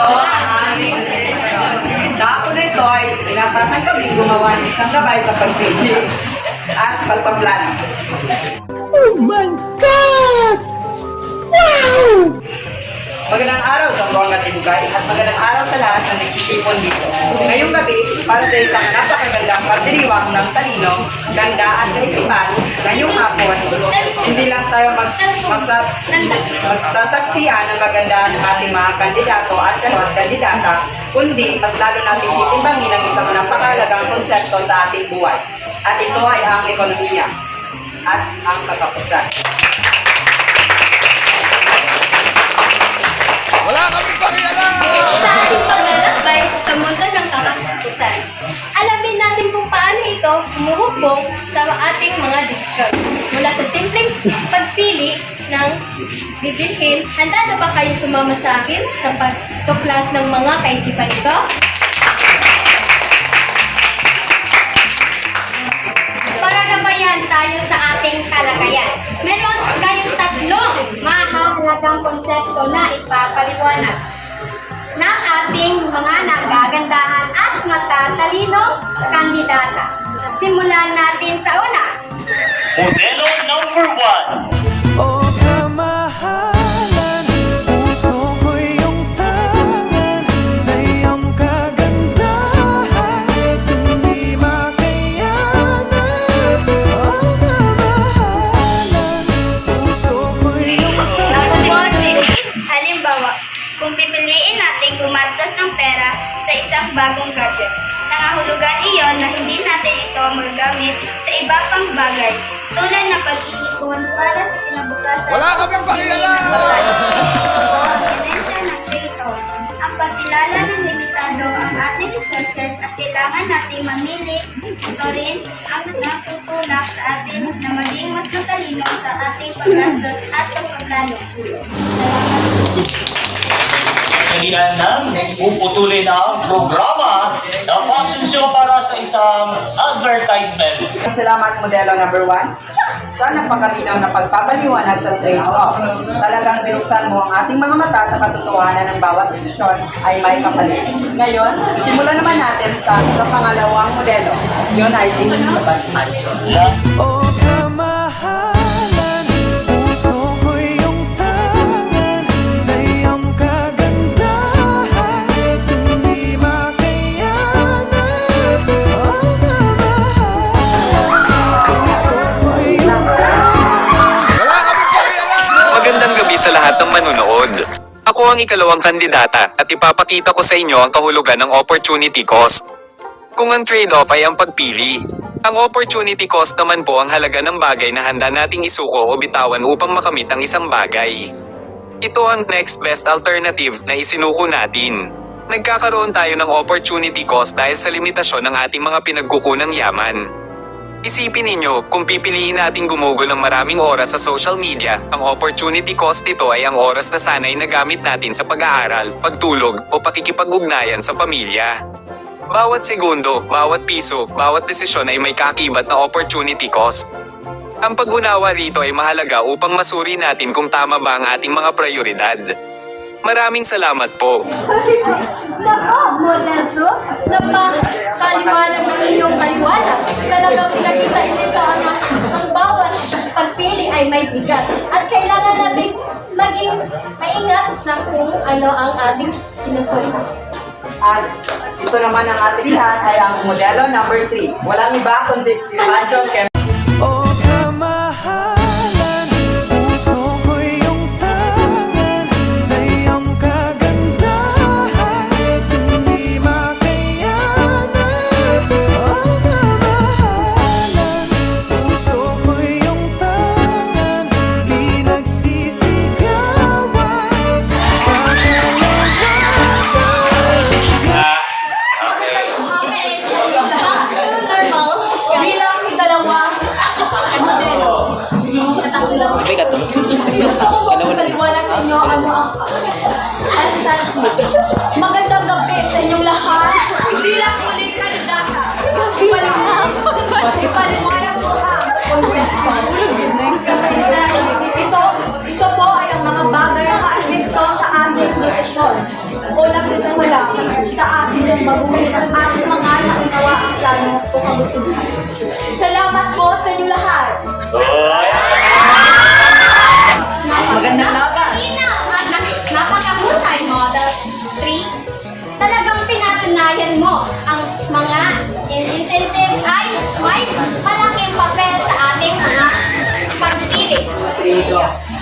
ito ang ating seleksyon. Sa una ito ay pinatasan kami gumawa ng isang gabay sa pagpili at pagpaplano. Oh my God! Wow! Magandang araw sa mga Sibugay at magandang araw sa lahat na nagsisipon dito. Ngayong gabi, para sa isang napakagandang pagdiriwang ng talino, ganda at kaisipan, ngayong hapon, hindi lang tayo mag masat, magsasaksiyan ng kagandahan ng ating mga kandidato at kalawat kandidata, kundi mas lalo natin titimbangin ang isang napakahalagang konsepto sa ating buhay. At ito ay ang ekonomiya at ang katapusan. Desisyon. Mula sa simpleng pagpili ng bibilhin, handa na ba kayo sumama sa akin sa pagtuklas ng mga kaisipan ito? Para gabayan tayo sa ating talakayan. Meron kayong tatlong mahalagang konsepto na ipapaliwanag ng ating mga Modelo number one. O kamahalan, puso ko iyong tangan Sa iyong kagandahan, hindi makayanan. O kamahalan, puso ko iyong tangan Halimbawa, kung pipiliin natin gumastos ng pera sa isang bagong nangahulugan iyon na hindi natin ito magagamit sa iba pang bagay, tulad ng pag-iipon para sa kinabukasan. Wala kaming pakialam! Ang ebidensya ng creator, ang pagkilala ng limitado ang ating resources at kailangan natin mamili. Ito rin ang natutulak sa atin na maging mas matalino sa ating paggastos at pagpaplano. Salamat. Kailan nang puputuloy na ang programa show para sa isang advertisement. Salamat modelo number one. Sa napakalinaw na pagpapaliwanag sa trade-off. Talagang binuksan mo ang ating mga mata sa katotohanan ng bawat desisyon ay may kapalit. Ngayon, simulan naman natin sa, sa pangalawang modelo. Yun ay si Na O sa lahat ng manunood. Ako ang ikalawang kandidata at ipapakita ko sa inyo ang kahulugan ng opportunity cost. Kung ang trade-off ay ang pagpili, ang opportunity cost naman po ang halaga ng bagay na handa nating isuko o bitawan upang makamit ang isang bagay. Ito ang next best alternative na isinuko natin. Nagkakaroon tayo ng opportunity cost dahil sa limitasyon ng ating mga pinagkukunang yaman. Isipin ninyo, kung pipiliin nating gumugol ng maraming oras sa social media, ang opportunity cost nito ay ang oras na sanay na gamit natin sa pag-aaral, pagtulog, o pakikipag-ugnayan sa pamilya. Bawat segundo, bawat piso, bawat desisyon ay may kaakibat na opportunity cost. Ang pag-unawa rito ay mahalaga upang masuri natin kung tama ba ang ating mga prioridad. Maraming salamat po. Nako, Modesto, napakaliwanag ng iyong kaliwanag. Talagang pinakita ito na ang bawat pagpili ay may bigat. At kailangan natin maging maingat sa kung ano ang ating sinusunod. At ito naman ang ating lahat ay ang modelo number 3. Walang iba kundi si Pancho Magandang gabi sa inyong lahat. Bilang muling kandidata. Paliwanag. Paliwanag po ang konsepto. Ito, ito po ay ang mga bagay na kaagito sa ating desisyon. Unang maguhit ang ating mga naunawa ang plano o kagustuhan.